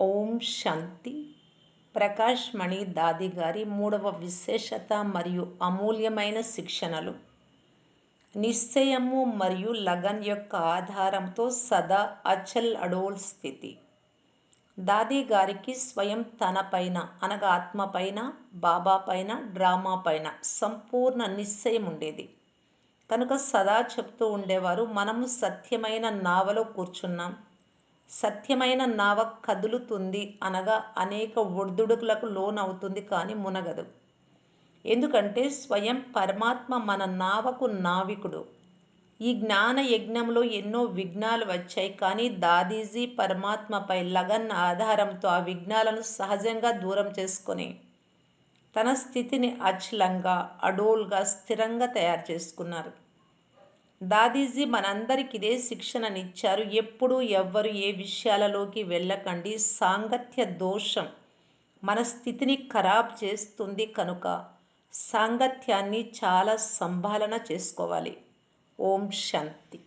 ఓం శాంతి. ప్రకాష్ మణి దాది గారి మూడవ విశేషత మరియు అమూల్యమైన శిక్షణలు. నిశ్చయము మరియు లగన్ యొక్క ఆధారంతో సదా అచల్ అడోల్ స్థితి. దాది గారికి స్వయం తన పైన అనగా ఆత్మ పైన బాబా పైన డ్రామా పైన సంపూర్ణ నిశ్చయం ఉండేది. కనుక సదా చెప్తూ ఉండేవారు మనము సత్యమైన నావలో కూర్చున్నాం. సత్యమైన నావ కదులుతుంది అనగా అనేక ఒడిదుడుకులకు లోనవుతుంది కానీ మునగదు. ఎందుకంటే స్వయం పరమాత్మ మన నావకు నావికుడు. ఈ జ్ఞాన యజ్ఞంలో ఎన్నో విఘ్నాలు వచ్చాయి కానీ దాదీజీ పరమాత్మపై లగన్ ఆధారంతో ఆ విఘ్నాలను సహజంగా దూరం చేసుకొని తన స్థితిని అచలంగా అడోల్గా స్థిరంగా తయారు చేసుకున్నారు. దాదీజీ మనందరికి ఇదే శిక్షణనిచ్చారు. ఎప్పుడు ఎవ్వరు ఏ విషయాలలోకి వెళ్ళకండి. సాంగత్య దోషం మన స్థితిని ఖరాబ్ చేస్తుంది కనుక సాంగత్యాన్ని చాలా సంభాలన చేసుకోవాలి. ఓం శాంతి.